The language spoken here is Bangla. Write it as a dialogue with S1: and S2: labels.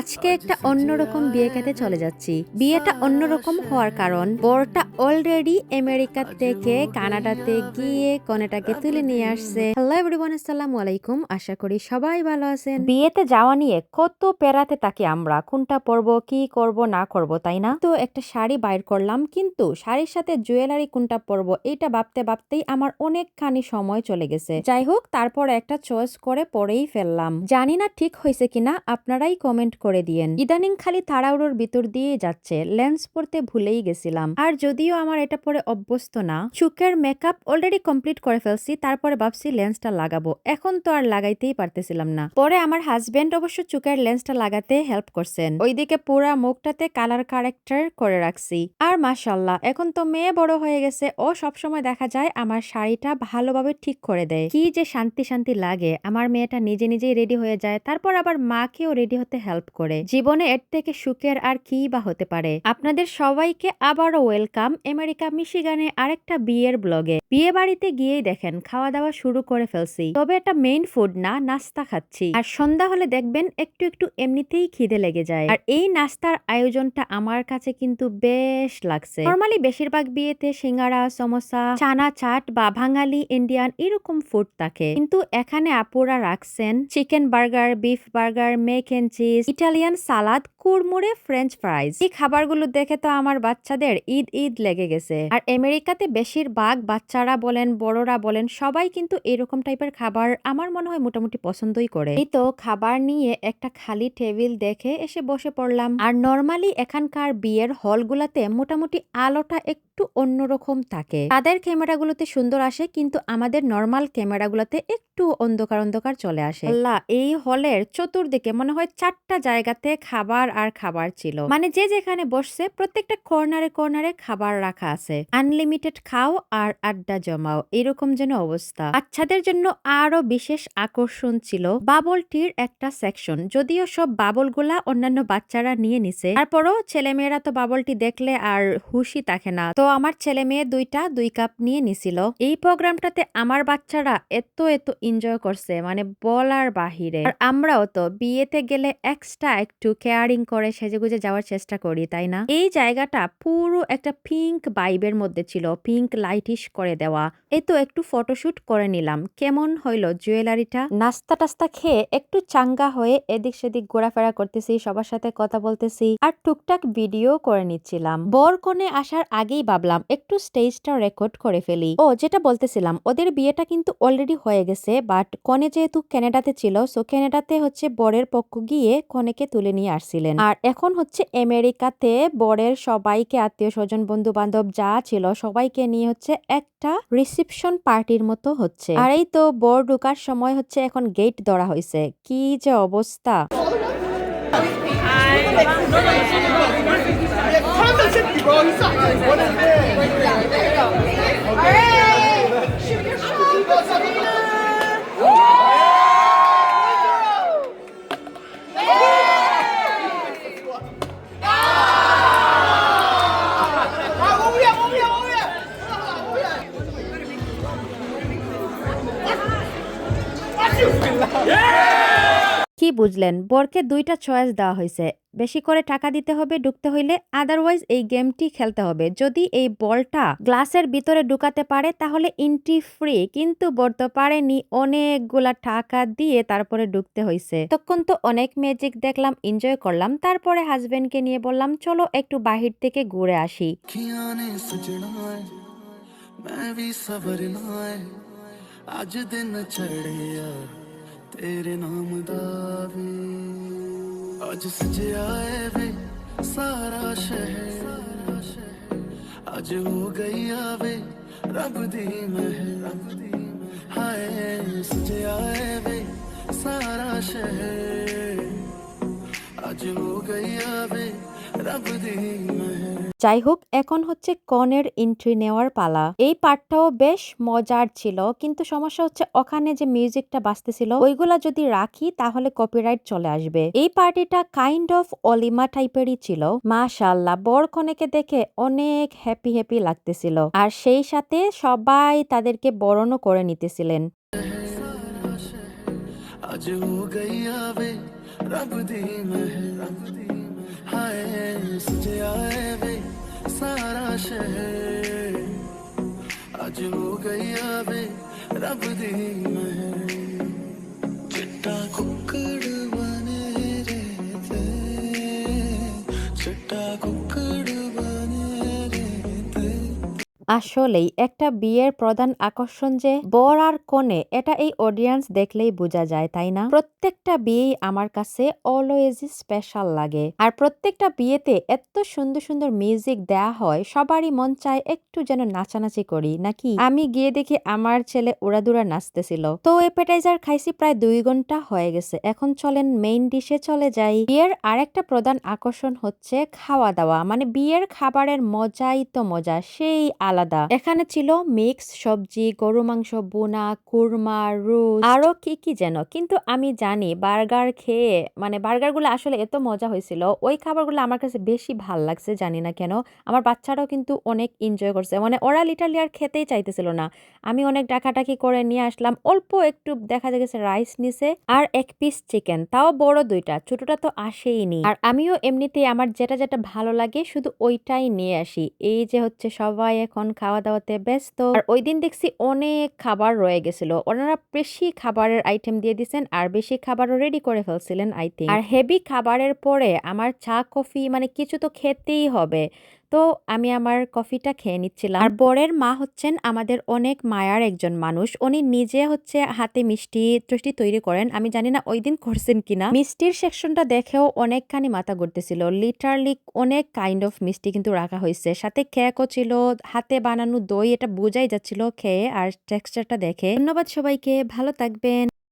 S1: আজকে একটা অন্যরকম বিয়ে খেতে চলে যাচ্ছি। বিয়েটা অন্যরকম হওয়ার কারণ, বরটা অলরেডি আমেরিকা থেকে কানাডাতে গিয়ে কনেটাকে তুলে নিয়ে আসছে। হ্যালো এভরিওয়ান আসসালামু আলাইকুম। আশা করি সবাই ভালো আছেন। বিয়েতে যাওয়া নিয়ে কত পেরাতে তাকে আমরা, কোনটা পরব, কি করব, না করব, তাই না? তো একটা শাড়ি বাইর করলাম, কিন্তু শাড়ির সাথে জুয়েলারি কোনটা পরব, এটা ভাবতে ভাবতেই আমার অনেকখানি সময় চলে গেছে। যাই হোক, তারপর একটা চয়েস করে পরেই ফেললাম। জানি না ঠিক হয়েছে কিনা, আপনারাই কমেন্ট করে দিয়েন। ইদানিং খালি তাড়াহুড়োর ভিতর দিয়ে যাচ্ছে। লেন্স পরতে ভুলেই গেছিলাম। আর যদিও আমার এটা পরে অভ্যস্ত না, চুকের মেকআপ অলরেডি কমপ্লিট করে ফেলছি, তারপরে ভাবছি লেন্সটা লাগাবো। এখন তো আর লাগাইতেই পারতেছিলাম না। পরে আমার হাজবেন্ড অবশ্য চুকের লেন্সটা লাগাতে হেল্প করছেন। ওইদিকে পুরা মুখটাতে কালার কারেক্টার করে রাখছি। আর মাশাল্লাহ এখন তো মেয়ে বড় হয়ে গেছে। ও সবসময় দেখা যায় আমার শাড়িটা ভালোভাবে ঠিক করে দেয়। কি যে শান্তি শান্তি লাগে। আমার মেয়েটা নিজে নিজেই রেডি হয়ে যায়। তারপর আবার মাকেও রেডি হতে হেল্প করে। জীবনে এর থেকে সুখের আর কি বা হতে পারে? আপনাদের সবাইকে আবারও ওয়েলকাম আমেরিকা মিশিগানে আরেকটা বিয়ের ব্লগে। বিয়ে বাড়িতে গিয়েই দেখেন খাওয়া দাওয়া শুরু করে ফেলছি। তবে এটা মেইন ফুড না, নাস্তা খাচ্ছি। আর সন্ধ্যা হলে দেখবেন একটু একটু এমনিতেই খিদে লেগে যায়। আর এই নাস্তার আয়োজনটা আমার কাছে কিন্তু বেশ লাগছে। নর্মালি বেশিরভাগ বিয়েতে সিঙ্গারা, সমোসা চানা চাট বা বাঙালি, ইন্ডিয়ান এরকম ফুড থাকে। কিন্তু এখানে আপুরা রাখছেন chicken burger beef burger mac and cheese Italian salad কুড়মুড়ে French fries এই খাবারগুলো দেখে তো আমার বাচ্চাদের ঈদ ঈদ লেগে গেছে। আর আমেরিকাতে বেশিরভাগ বাচ্চারা বলেন, বড়রা বলেন, সবাই কিন্তু এরকম টাইপের খাবার আমার মনে হয় মোটামুটি পছন্দই করে। এই তো খাবার নিয়ে একটা খালি টেবিল দেখে এসে বসে পড়লাম। আর নর্মালি এখানকার বিয়ের হলগুলাতে মোটামুটি আলোটা একটু অন্যরকম থাকে। তাদের ক্যামেরাগুলোতে সুন্দর আসে, কিন্তু আমাদের নর্মাল ক্যামেরাগুলোতে একটু অন্ধকার অন্ধকার চলে আসে। আল্লাহ, এই হলের চতুর্দিকে মনে হয় চারটা জায়গাতে খাবার আর খাবার ছিল। মানে যে যেখানে বসছে, প্রত্যেকটা কর্নারে কর্নারে খাবার রাখা আছে। আনলিমিটেড খাও আর আড্ডা জমাও, এরকম যেন অবস্থা। বাচ্চাদের জন্য আরও বিশেষ আকর্ষণ ছিল বাবল টির একটা সেকশন। যদিও সব বাবলগুলা অন্যান্য বাচ্চারা নিয়ে নিছে। তারপরও ছেলে মেয়েরা তো বাবল টি দেখলে আর হুশি থাকে না। তো আমার ছেলে মেয়ে দুইটা, দুই কাপ নিয়ে নিছিল। এই প্রোগ্রামটাতে আমার বাচ্চারা এত এত এনজয় করছে মানে বলার বাহিরে। আর আমরাও তো বিয়েতে গেলে এক্সট্রা একটু কেয়ারিং করে, সেজেগুজে যাওয়ার চেষ্টা করি, তাই না? এই জায়গাটা পুরো একটা পিঙ্ক বাইবের মধ্যে ছিল পিঙ্ক লাইটিশ করে দেওয়া। এই তো একটু ফটোশুট করে নিলাম। কেমন হইল জুয়েলারিটা নাস্তা টাস্তা খেয়ে একটু চাঙ্গা হয়ে এদিক সেদিক ঘোরাফেরা করতেছি, সবার সাথে কথা বলতেছি আর টুকটাক ভিডিও করে নিচ্ছিলাম। বর কনে আসার আগেই ভাবলাম, একটু স্টেজটা রেকর্ড করে ফেলি। ও, যেটা বলতেছিলাম, ওদের বিয়েটা কিন্তু অলরেডি হয়ে গেছে বাট কনে যেহেতু ক্যানাডাতে ছিল সো ক্যানাডাতে হচ্ছে বরের পক্ষ গিয়ে কনেকে তুলে নিয়ে আসছিলেন। আর এখন হচ্ছে আমেরিকাতে বরের সবাইকে আত্মীয় স্বজন বন্ধু বান্ধব যা ছিল সবাইকে নিয়ে হচ্ছে একটা রিসিপশন পার্টির মতো হচ্ছে। আর এই তো বর ঢুকার সময় হচ্ছে এখন গেট ধরা হয়েছে। কি যে অবস্থা? কি বুঝলেন, বরকে দুইটা চয়েস দেওয়া হয়েছে। বেশি করে টাকা দিতে হবে, ঢুকতে হইলে আদারওয়াইজ এই গেমটি খেলতে হবে। যদি এই বলটা গ্লাসের ভিতরে ঢুকাতে পারে, তাহলে এন্ট্রি ফ্রি কিন্তু বর তো পারেনি। অনেকগুলা টাকা দিয়ে তারপরে ঢুকতে হয়েছে তখন তো অনেক ম্যাজিক দেখলাম এনজয় করলাম। তারপরে হাজবেন্ডকে নিয়ে বললাম, চলো একটু বাহির থেকে ঘুরে আসি।
S2: ਅੱਜ ਦਿਨ ਚੜਿਆ ਤੇਰੇ ਨਾਮ ਦਾ ਵੇ ਅੱਜ ਸਜਿਆ ਏ ਵੇ ਸਾਰਾ ਸ਼ਹਿਰ ਅੱਜ ਹੋ ਗਈ ਆਵੇ ਰੱਬ ਦੀ ਮਹਿਰ ਹਾਏ ਸਜਿਆ ਏ ਵੇ ਸਾਰਾ ਸ਼ਹਿਰ ਅੱਜ ਹੋ ਗਈ ਆਵੇ ਰੱਬ ਦੀ ਮਹਿਰ
S1: যাই হোক এখন হচ্ছে কনের এন্ট্রি নেওয়ার পালা। এই পার্টটাও বেশ মজার ছিল, কিন্তু সমস্যা হচ্ছে ওখানে যে মিউজিকটা বাজতেছিল, ওইগুলা যদি রাখি, তাহলে কপিরাইট চলে আসবে। এই পার্টিটা কাইন্ড অফ অলিমা টাইপেরই ছিল। মাশাল্লাহ বর কনেকে দেখে অনেক হ্যাপি হ্যাপি লাগতেছিল। আর সেই সাথে সবাই তাদেরকে বরণও করে নিতেছিলেন।
S2: सारा शहर। आज हो गई आवे रब दी मैं
S1: আসলেই একটা বিয়ের প্রধান আকর্ষণ যে বর আর কনে, এটা এই অডিয়েন্স দেখলেই বোঝা যায়, তাই না? প্রত্যেকটা বিয়েই আমার কাছে অলওয়েজই স্পেশাল লাগে। আর প্রত্যেকটা বিয়েতে এত সুন্দর সুন্দর মিউজিক দেয়া হয়, সবারই মন চায় একটু যেন নাচানাচি করি, নাকি? আমি গিয়ে দেখি আমার ছেলে উড়াদুড়া নাচতেছিল। তো এপেটাইজার খাইছি প্রায় দুই ঘণ্টা হয়ে গেছে, এখন চলেন মেইন ডিশে চলে যাই। বিয়ের আরেকটা প্রধান আকর্ষণ হচ্ছে খাওয়া দাওয়া মানে বিয়ের খাবারের মজাই তো মজা, সেই আলাদা এখানে ছিল মিক্স সবজি, গরু মাংস, বোনা, কুরমা রুস আরও কি কি যেন। কিন্তু আমি জানি বার্গার খেয়ে মানে বার্গারগুলো আসলে এত মজা হয়েছিল। ওই খাবারগুলো আমার কাছে বেশি ভালো লাগছে, জানি না কেন। আমার বাচ্চারাও কিন্তু অনেক এনজয় করছে। মানে ওরা লিটারলি আর খেতেই চাইতেছিল না। আমি অনেক ডাকাটাকি করে নিয়ে আসলাম। অল্প একটু দেখা গেছে রাইস নিছে আর এক পিস চিকেন তাও বড় দুইটা। ছোটটা তো আসেইনি। আর আমিও এমনিতেই আমার যেটা যেটা ভালো লাগে শুধু ওইটাই নিয়ে আসি। এই যে হচ্ছে সবাই এখন খাওয়া দাওয়াতে ব্যস্ত। আর ওই দিন দেখছি অনেক খাবার রয়ে গেছিল। ওনারা বেশি খাবারের আইটেম দিয়ে দিছেন আর বেশি খাবারও রেডি করে ফেলছিলেন আই থিঙ্ক আর হেভি খাবারের পরে আমার চা কফি মানে কিছু তো খেতেই হবে। তো আমি আমার কফিটা খেয়ে নিচ্ছিলাম। আর বরের মা হচ্ছেন আমাদের অনেক মায়ার একজন মানুষ। উনি নিজে হচ্ছে হাতে মিষ্টি টষ্টি তৈরি করেন। আমি জানি না ওই দিন করছেন কিনা। মিষ্টির সেকশনটা দেখেও অনেকখানি মাথা ঘুরতেছিল। লিটারলি অনেক কাইন্ড অফ মিষ্টি কিন্তু রাখা হয়েছে। সাথে কেকও ছিল হাতে বানানো দই এটা বোঝাই যাচ্ছিল খেয়ে। আর টেক্সচারটা দেখে। ধন্যবাদ সবাইকে ভালো থাকবেন।